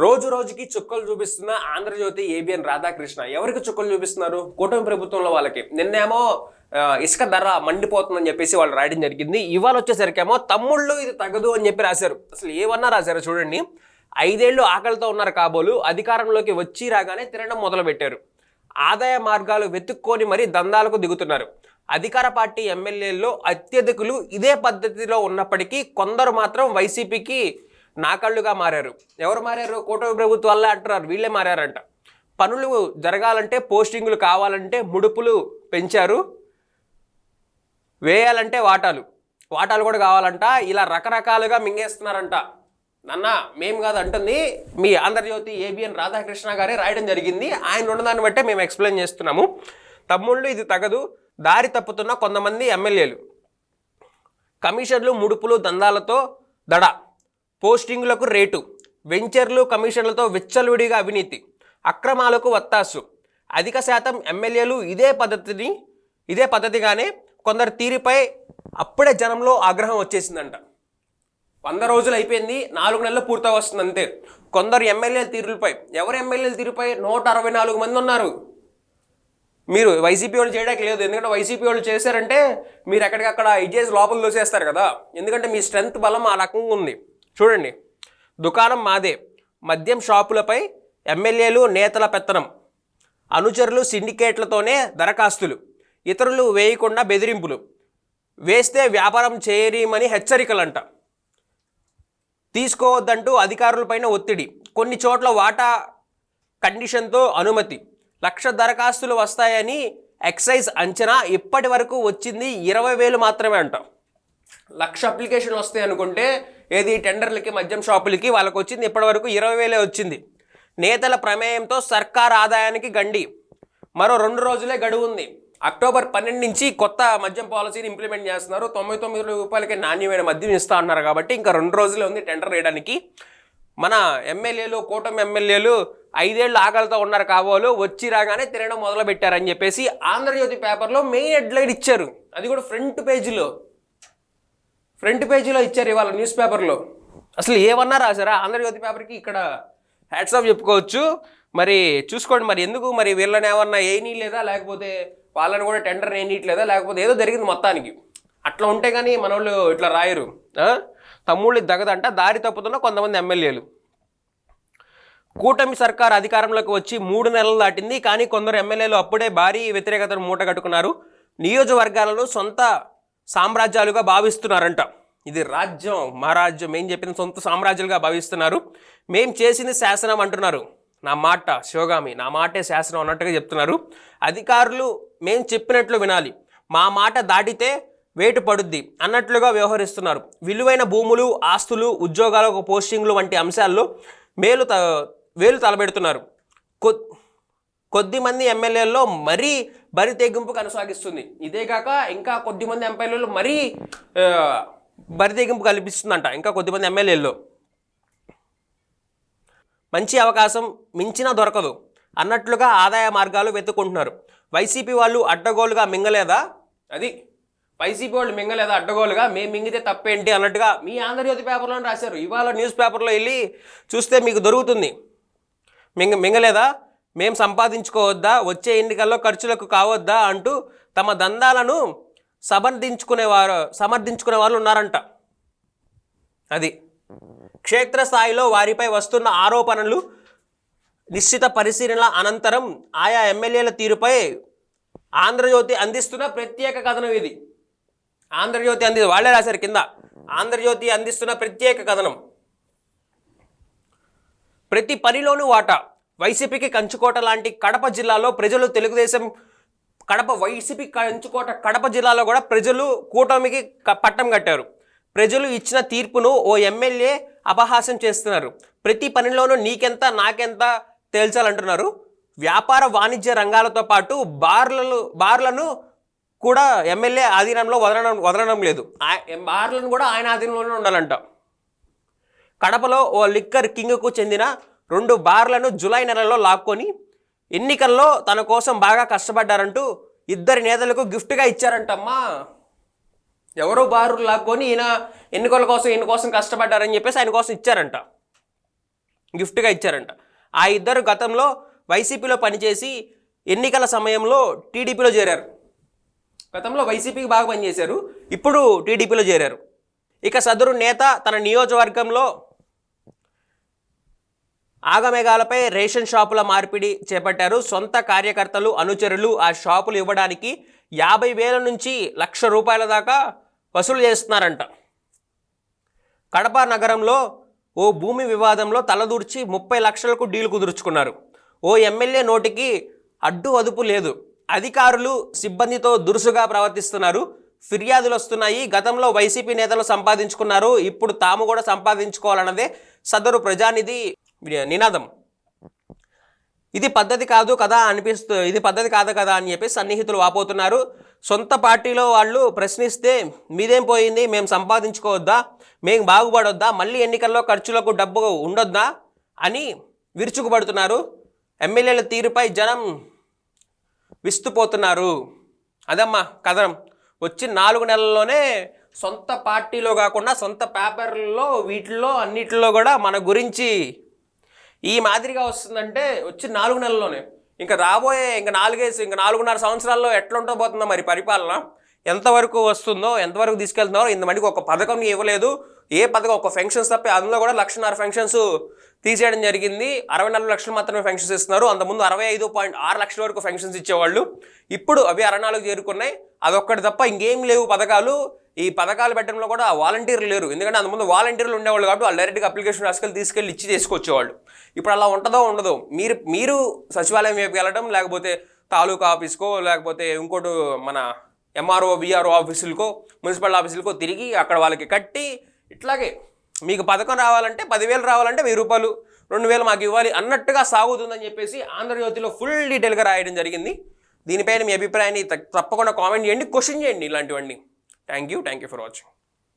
రోజు రోజుకి చుక్కలు చూపిస్తున్న ఆంధ్రజ్యోతి ఏబిఎన్ రాధాకృష్ణ. ఎవరికి చుక్కలు చూపిస్తున్నారు? కూటమి ప్రభుత్వంలో వాళ్ళకి. నిన్నేమో ఇసుక ధర మండిపోతుందని చెప్పేసి వాళ్ళు రాయడం జరిగింది. ఇవాళ వచ్చేసరికేమో తమ్ముళ్ళు ఇది తగదు అని చెప్పి రాశారు. అసలు ఏమన్నా రాశారు చూడండి. ఐదేళ్ళు ఆకలితో ఉన్నారు కాబోలు అధికారంలోకి వచ్చి రాగానే తినడం మొదలుపెట్టారు. ఆదాయ మార్గాలు వెతుక్కొని మరీ దందాలకు దిగుతున్నారు. అధికార పార్టీ ఎమ్మెల్యేల్లో అత్యధికులు ఇదే పద్ధతిలో ఉన్నప్పటికీ కొందరు మాత్రం వైసీపీకి నాకళ్ళుగా మారారు. ఎవరు మారారు? కూటమి ప్రభుత్వాలే అంటున్నారు. వీళ్ళే మారారంట. పనులు జరగాలంటే పోస్టింగులు కావాలంటే ముడుపులు పెంచారు. వేయాలంటే వాటాలు. వాటాలు కూడా కావాలంట. ఇలా రకరకాలుగా మింగేస్తున్నారంట. నన్న మేము కాదు అంటుంది మీ ఆంధ్రజ్యోతి ఏబిఎన్ రాధాకృష్ణ గారే రాయడం జరిగింది. ఆయన ఉన్నదాన్ని బట్టే మేము ఎక్స్ప్లెయిన్ చేస్తున్నాము. తమ్ముళ్ళు ఇది తగదు. దారి తప్పుతున్న కొంతమంది ఎమ్మెల్యేలు. కమిషన్లు ముడుపులు దందాలతో దడ. పోస్టింగులకు రేటు వెంచర్లు కమిషన్లతో విచ్చలవిడిగా అవినీతి అక్రమాలకు వత్తాసు. అధిక శాతం ఎమ్మెల్యేలు ఇదే పద్ధతిని ఇదే పద్ధతిగానే కొందరు తీరుపై అప్పుడే జనంలో ఆగ్రహం వచ్చేసిందంట. వంద రోజులు అయిపోయింది నాలుగు నెలలు పూర్తి వస్తుంది అంతే కొందరు ఎమ్మెల్యేల తీరులపై ఎవరు ఎమ్మెల్యేల తీరుపై నూట అరవై నాలుగు మంది ఉన్నారు? మీరు వైసీపీ వాళ్ళు చేయడానికి లేదు ఎందుకంటే వైసీపీ వాళ్ళు చేశారంటే మీరు ఎక్కడికక్కడ ఇది లోపల దోసేస్తారు కదా. ఎందుకంటే మీ స్ట్రెంత్ బలం ఆ రకంగా ఉంది. చూడండి. దుకాణం మాదే. మద్యం షాపులపై ఎమ్మెల్యేలు నేతల పెత్తనం. అనుచరులు సిండికేట్లతోనే దరఖాస్తులు. ఇతరులు వేయకుండా బెదిరింపులు. వేస్తే వ్యాపారం చేయరీమని హెచ్చరికలంట. తీసుకోవద్దంటూ అధికారులపైన ఒత్తిడి. కొన్ని చోట్ల వాటా కండిషన్తో అనుమతి. లక్ష దరఖాస్తులు వస్తాయని ఎక్సైజ్ అంచనా ఇప్పటి వరకు వచ్చింది ఇరవై వేలు మాత్రమే అంట. లక్ష అప్లికేషన్ వస్తాయి అనుకుంటే ఏది టెండర్లకి మద్యం షాపులకి వాళ్ళకి వచ్చింది. ఇప్పటివరకు ఇరవై వేలే వచ్చింది. నేతల ప్రమేయంతో సర్కార్ ఆదాయానికి గండి. మరో రెండు రోజులే గడువు ఉంది. అక్టోబర్ పన్నెండు నుంచి కొత్త మద్యం పాలసీని ఇంప్లిమెంట్ చేస్తున్నారు. తొంభై తొమ్మిది రూపాయలకి నాణ్యమైన మద్యం ఇస్తా అన్నారు కాబట్టి ఇంకా రెండు రోజులే ఉంది టెండర్ వేయడానికి. మన ఎమ్మెల్యేలు కూటమి ఎమ్మెల్యేలు ఐదేళ్ళు ఆకలితో ఉన్నారు కాబోలు వచ్చి రాగానే తినడం మొదలుపెట్టారని చెప్పేసి ఆంధ్రజ్యోతి పేపర్లో మెయిన్ హెడ్లైన్ ఇచ్చారు. అది కూడా ఫ్రంట్ పేజీలో. ఫ్రంట్ పేజీలో ఇచ్చారు ఇవాళ న్యూస్ పేపర్లో. అసలు ఏమన్నా రాశారా? ఆంధ్రజ్యోతి పేపర్కి ఇక్కడ హ్యాట్స్ ఆఫ్ చెప్పుకోవచ్చు. మరి చూసుకోండి మరి ఎందుకు? మరి వీళ్ళని ఏమన్నా ఏనీ లేదా లేకపోతే వాళ్ళని కూడా టెండర్ వేయనీయట్లేదా లేకపోతే ఏదో జరిగింది మొత్తానికి. అట్లా ఉంటే కానీ మన వాళ్ళు ఇట్లా రాయరు. తమ్ముళ్ళు దగదంట దారి తప్పుతున్న కొంతమంది ఎమ్మెల్యేలు. కూటమి సర్కార్ అధికారంలోకి వచ్చి మూడు నెలలు దాటింది. కానీ కొందరు ఎమ్మెల్యేలు అప్పుడే భారీ వ్యతిరేకతను మూటగట్టుకున్నారు నియోజకవర్గాలను సొంత సామ్రాజ్యాలుగా భావిస్తున్నారంట. ఇది రాజ్యం మా రాజ్యం ఏం చెప్పిన సొంత సామ్రాజ్యాలుగా భావిస్తున్నారు. మేం చేసింది శాసనం అంటున్నారు. నా మాట శివగామి నా మాటే శాసనం అన్నట్టుగా చెప్తున్నారు. అధికారులు మేం చెప్పినట్లు వినాలి. మా మాట దాటితే వేటు పడుద్ది అన్నట్లుగా వ్యవహరిస్తున్నారు. విలువైన భూములు ఆస్తులు ఉద్యోగాలకు పోస్టింగ్లు వంటి అంశాల్లో మేలు త వేలు తలబెడుతున్నారు కొ కొద్ది మంది ఎమ్మెల్యేల్లో మరీ బరి తెగింపు కొనసాగిస్తుంది. ఇదే కాక ఇంకా కొద్దిమంది ఎంపీలు మరీ బరి తెగింపు కల్పిస్తుందంట. ఇంకా కొద్దిమంది ఎమ్మెల్యేల్లో. మంచి అవకాశం మించినా దొరకదు. అన్నట్లుగా ఆదాయ మార్గాలు వెతుక్కుంటున్నారు. వైసీపీ వాళ్ళు అడ్డగోలుగా మింగలేదా? అది. వైసీపీ వాళ్ళు మింగలేదా అడ్డగోలుగా? మేము మింగితే తప్పేంటి అన్నట్టుగా మీ ఆంధ్రజ్యోతి పేపర్లో రాశారు. ఇవాళ న్యూస్ పేపర్లో వెళ్ళి చూస్తే మీకు దొరుకుతుంది. మింగ మింగలేదా? మేం సంపాదించుకోవద్దా? వచ్చే ఎన్నికల్లో ఖర్చులకు కావద్దా? అంటూ తమ దందాలను సమర్థించుకునేవారు సమర్థించుకునే వాళ్ళు ఉన్నారంట. అది. క్షేత్రస్థాయిలో వారిపై వస్తున్న ఆరోపణలు నిశ్చిత పరిశీలన అనంతరం ఆయా ఎమ్మెల్యేల తీరుపై ఆంధ్రజ్యోతి అందిస్తున్న ప్రత్యేక కథనం ఇది. ఆంధ్రజ్యోతి అంది వాళ్ళే రాశారు కింద. ఆంధ్రజ్యోతి అందిస్తున్న ప్రత్యేక కథనం. ప్రతి పనిలోనూ వాటా. వైసీపీకి కంచుకోట లాంటి కడప జిల్లాలో ప్రజలు తెలుగుదేశం కడప వైసీపీ కంచుకోట కడప జిల్లాలో కూడా ప్రజలు కూటమికి పట్టం కట్టారు. ప్రజలు ఇచ్చిన తీర్పును ఓ ఎమ్మెల్యే అపహాస్యం చేస్తున్నారు. ప్రతి పనిలోనూ నీకెంత నాకెంత తేల్చాలంటున్నారు. వ్యాపార వాణిజ్య రంగాలతో పాటు బార్లను బార్లను కూడా ఎమ్మెల్యే ఆధీనంలో వదలడం వదలడం లేదు. బార్లను కూడా ఆయన ఆధీనంలోనే ఉండాలంట. కడపలో ఓ లిక్కర్ కింగ్కు చెందిన రెండు బార్లను జూలై నెలలో లాక్కొని ఎన్నికల్లో తన కోసం బాగా కష్టపడ్డారంటూ ఇద్దరి నేతలకు గిఫ్ట్గా ఇచ్చారంటమ్మా. ఎవరో బారు లాక్కొని ఈయన ఎన్నికల కోసం ఈయన కోసం కష్టపడ్డారని చెప్పేసి ఆయన కోసం ఇచ్చారంట. గిఫ్ట్గా ఇచ్చారంట. ఆ ఇద్దరు గతంలో వైసీపీలో పనిచేసి ఎన్నికల సమయంలో టీడీపీలో చేరారు. గతంలో వైసీపీకి బాగా పనిచేశారు ఇప్పుడు టీడీపీలో చేరారు. ఇక సదరు నేత తన నియోజకవర్గంలో ఆగమేఘాలపై రేషన్ షాపుల మార్పిడి చేపట్టారు. సొంత కార్యకర్తలు అనుచరులు ఆ షాపులు ఇవ్వడానికి యాభై వేల నుంచి లక్ష రూపాయల దాకా వసూలు చేస్తున్నారంట. కడప నగరంలో ఓ భూమి వివాదంలో తలదూర్చి ముప్పై లక్షలకు డీల్ కుదుర్చుకున్నారు. ఓ ఎమ్మెల్యే నోటికి అడ్డు అదుపు లేదు. అధికారులు సిబ్బందితో దురుసుగా ప్రవర్తిస్తున్నారు. ఫిర్యాదులు వస్తున్నాయి. గతంలో వైసీపీ నేతలు సంపాదించుకున్నారు. ఇప్పుడు తాము కూడా సంపాదించుకోవాలన్నదే సదరు ప్రజానిధి నినాదం. ఇది పద్ధతి కాదు కదా అనిపిస్తూ ఇది పద్ధతి కాదు కదా అని చెప్పి సన్నిహితులు వాపోతున్నారు. సొంత పార్టీలో వాళ్ళు ప్రశ్నిస్తే మీదేం పోయింది? మేము సంపాదించుకోవద్దా? మేము బాగుపడొద్దా? మళ్ళీ ఎన్నికల్లో ఖర్చులకు డబ్బు ఉండొద్దా? అని విరుచుకుపడుతున్నారు. ఎమ్మెల్యేల తీరుపై జనం విస్తుపోతున్నారు. అదమ్మా కథనం. వచ్చి నాలుగు నెలల్లోనే సొంత పార్టీలో కాకుండా సొంత పేపర్లలో వీటిల్లో అన్నిటిలో కూడా మన గురించి ఈ మాదిరిగా వస్తుందంటే వచ్చి నాలుగు నెలల్లోనే. ఇంకా రాబోయే ఇంకా నాలుగేసి ఇంకా నాలుగున్నర సంవత్సరాల్లో ఎట్లుంటో పోతుందో మరి పరిపాలన. ఎంతవరకు వస్తుందో ఎంతవరకు తీసుకెళ్తున్నారో ఇంతమందికి ఒక పథకం ఇవ్వలేదు. ఏ పథకం ఒక ఫెన్షన్స్ తప్పి అందులో కూడా లక్షన్నర ఫంక్షన్స్ తీసేయడం జరిగింది. అరవై నాలుగు లక్షలు మాత్రమే ఫెన్షన్స్ ఇస్తున్నారు. అంతకుముందు అరవై ఐదు పాయింట్ ఆరు లక్షల వరకు ఫెన్షన్స్ ఇచ్చేవాళ్ళు. ఇప్పుడు అవి అరవై నాలుగు చేరుకున్నాయి. అదొక్కటి తప్ప ఇంకేం లేవు పథకాలు. ఈ పథకాలు పెట్టడంలో కూడా వాలంటీర్లు లేరు. ఎందుకంటే అంతకుముందు వాలంటీర్లు ఉండేవాళ్ళు కాబట్టి వాళ్ళు డైరెక్ట్గా అప్లికేషన్ రాసుకెళ్ళి తీసుకెళ్ళి ఇచ్చి తీసుకొచ్చేవాళ్ళు ఇప్పుడు అలా ఉంటుందో ఉండదో మీరు మీరు సచివాలయం వైపు వెళ్ళడం లేకపోతే తాలూకా ఆఫీస్కో లేకపోతే ఇంకోటి మన ఎంఆర్ఓ విఆర్ఓ ఆఫీసులకో మున్సిపల్ ఆఫీసులకో తిరిగి అక్కడ వాళ్ళకి కట్టి ఇట్లాగే మీకు పథకం రావాలంటే పదివేలు రావాలంటే వెయ్యి రూపాయలు రెండు వేలు మాకు ఇవ్వాలి అన్నట్టుగా సాగుతుందని చెప్పేసి ఆంధ్రజ్యోతిలో ఫుల్ డీటెయిల్గా రాయడం జరిగింది. దీనిపైన మీ అభిప్రాయాన్ని తప్పకుండా కామెంట్ చేయండి క్వశ్చన్ చేయండి ఇలాంటివన్నీ. Thank you thank you for watching